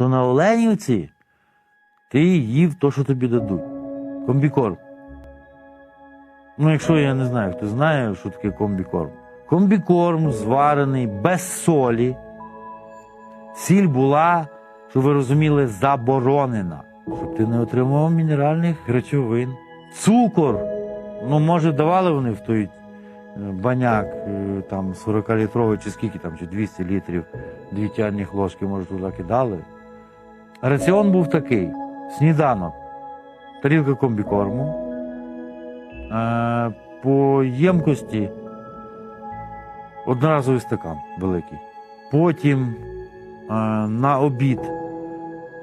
то на Оленівці ти їв то, що тобі дадуть. Комбікорм. Ну, якщо я не знаю, хто знає, що таке комбікорм. Комбікорм зварений без солі. Сіль була, щоб ви розуміли, заборонена, щоб ти не отримував мінеральних речовин. Цукор. Ну, може, давали вони в той е, баняк, е, там 40-літровий, чи скільки там, чи 200 літрів, дві чайних ложки, може, туди кидали. Раціон був такий: сніданок, тарілка комбікорму, е, по ємкості одноразовий стакан великий. Потім е, на обід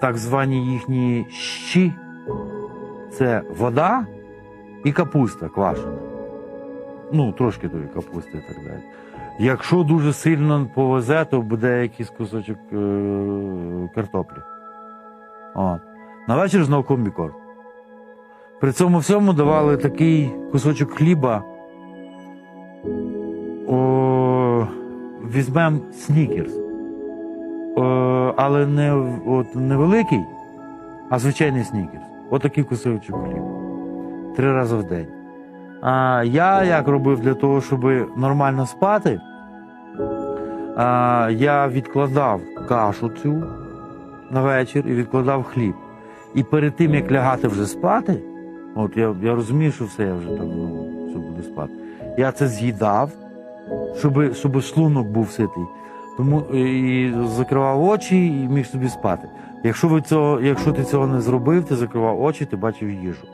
так звані їхні щі це вода і капуста квашена. Ну, трошки тої капусти і так далі. Якщо дуже сильно повезе, то буде якийсь кусочок е- картоплі. От. На вечір знову комбікорм. При цьому всьому давали такий кусочок хліба. О, візьмемо снікерс. О, але не, от, не великий, а звичайний снікерс. Отакий кусочок хліба. Три рази в день. А я як робив для того, щоб нормально спати, а, я відкладав кашу цю на вечір і відкладав хліб. І перед тим, як лягати вже спати, от я, я розумію, що все, я вже там ну, все буду спати. Я це з'їдав, щоб, щоб шлунок був ситий. Тому і закривав очі і міг собі спати. Якщо ви цього, якщо ти цього не зробив, ти закривав очі, ти бачив їжу.